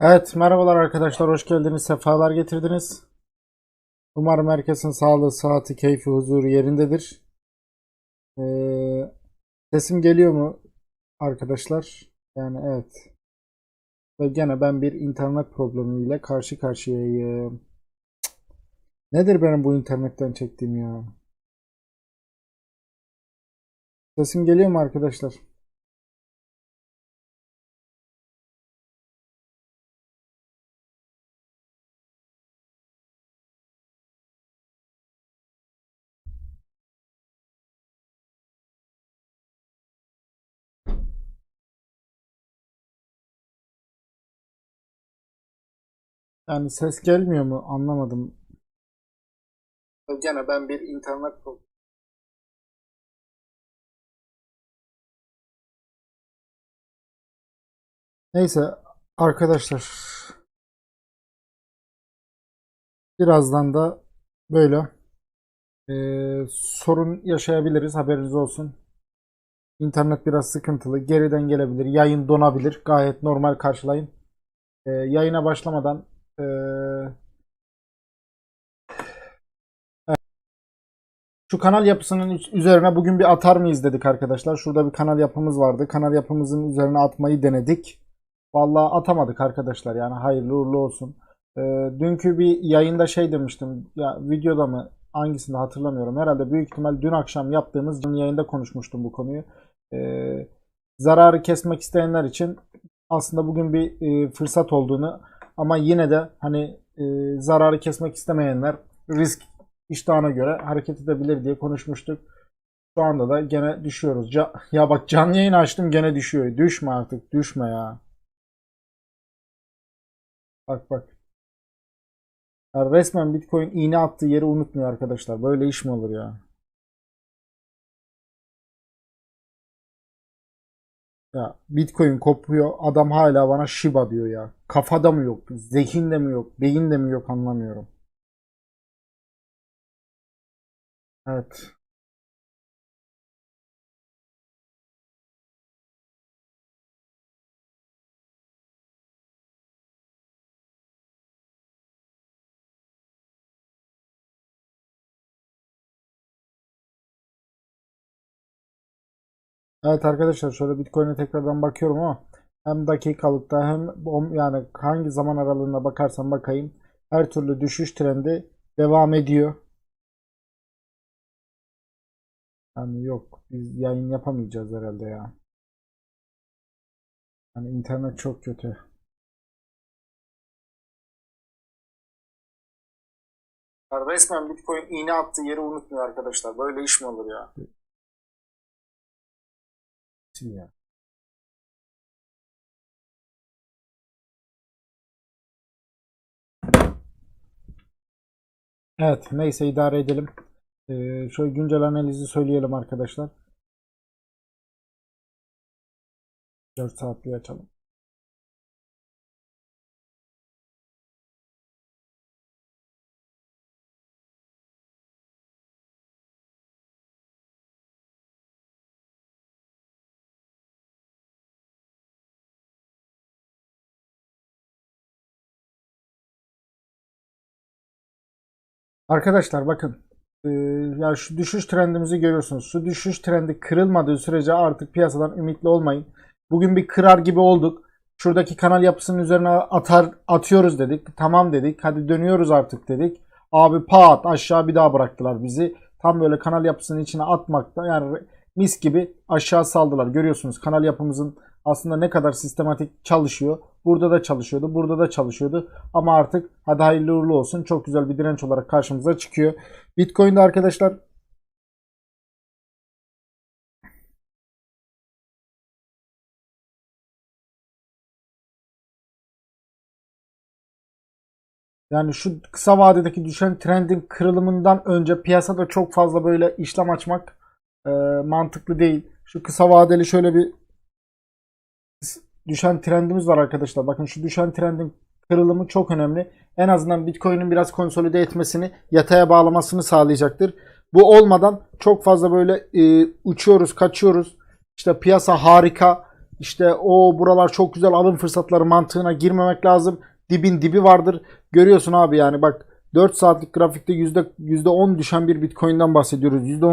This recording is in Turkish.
Evet, merhabalar arkadaşlar, hoş geldiniz, sefalar getirdiniz. Umarım herkesin sağlığı, sıhhati, keyfi, huzuru yerindedir. Ee, sesim geliyor mu arkadaşlar? Yani evet. Ve gene ben bir internet problemiyle karşı karşıyayım. Nedir benim bu internetten çektiğim ya? Sesim geliyor mu arkadaşlar? Yani ses gelmiyor mu? Anlamadım. Gene ben bir internet problemi. Neyse arkadaşlar birazdan da böyle eee, sorun yaşayabiliriz haberiniz olsun. İnternet biraz sıkıntılı. Geriden gelebilir. Yayın donabilir. Gayet normal karşılayın. Eee, yayına başlamadan eee, şu kanal yapısının üz- üzerine bugün bir atar mıyız dedik arkadaşlar. Şurada bir kanal yapımız vardı. Kanal yapımızın üzerine atmayı denedik. Vallahi atamadık arkadaşlar yani hayırlı uğurlu olsun. Ee, dünkü bir yayında şey demiştim ya videoda mı hangisinde hatırlamıyorum. Herhalde büyük ihtimal dün akşam yaptığımız yayında konuşmuştum bu konuyu. Ee, zararı kesmek isteyenler için aslında bugün bir e, fırsat olduğunu ama yine de hani e, zararı kesmek istemeyenler risk iştahına göre hareket edebilir diye konuşmuştuk. Şu anda da gene düşüyoruz. Ca- ya bak canlı yayın açtım gene düşüyor. Düşme artık düşme ya. Bak bak. Ya resmen Bitcoin iğne attığı yeri unutmuyor arkadaşlar. Böyle iş mi olur ya? Ya Bitcoin kopuyor. Adam hala bana Shiba diyor ya. Kafada mı yok? Zihinde mi yok? Beyinde mi yok anlamıyorum. Evet. Evet arkadaşlar şöyle Bitcoin'e tekrardan bakıyorum ama hem dakikalıkta hem yani hangi zaman aralığına bakarsam bakayım her türlü düşüş trendi devam ediyor. Yani yok biz yayın yapamayacağız herhalde ya. Yani internet çok kötü. Resmen Bitcoin iğne attığı yeri unutmuyor arkadaşlar. Böyle iş mi olur ya? Ya. Evet neyse idare edelim. Ee, şöyle güncel analizi söyleyelim arkadaşlar. 4 saatliği açalım. Arkadaşlar bakın ee, ya şu düşüş trendimizi görüyorsunuz. Şu düşüş trendi kırılmadığı sürece artık piyasadan ümitli olmayın. Bugün bir kırar gibi olduk. Şuradaki kanal yapısının üzerine atar atıyoruz dedik. Tamam dedik. Hadi dönüyoruz artık dedik. Abi pat aşağı bir daha bıraktılar bizi. Tam böyle kanal yapısının içine atmakta yani mis gibi aşağı saldılar. Görüyorsunuz kanal yapımızın aslında ne kadar sistematik çalışıyor. Burada da çalışıyordu, burada da çalışıyordu. Ama artık hadi hayırlı uğurlu olsun. Çok güzel bir direnç olarak karşımıza çıkıyor. Bitcoin'de arkadaşlar yani şu kısa vadedeki düşen trendin kırılımından önce piyasada çok fazla böyle işlem açmak e, mantıklı değil. Şu kısa vadeli şöyle bir düşen trendimiz var arkadaşlar. Bakın şu düşen trendin kırılımı çok önemli. En azından Bitcoin'in biraz konsolide etmesini, yataya bağlamasını sağlayacaktır. Bu olmadan çok fazla böyle e, uçuyoruz, kaçıyoruz. İşte piyasa harika, işte o buralar çok güzel alım fırsatları mantığına girmemek lazım. Dibin dibi vardır. Görüyorsun abi yani bak 4 saatlik grafikte %, %10 düşen bir Bitcoin'den bahsediyoruz. %10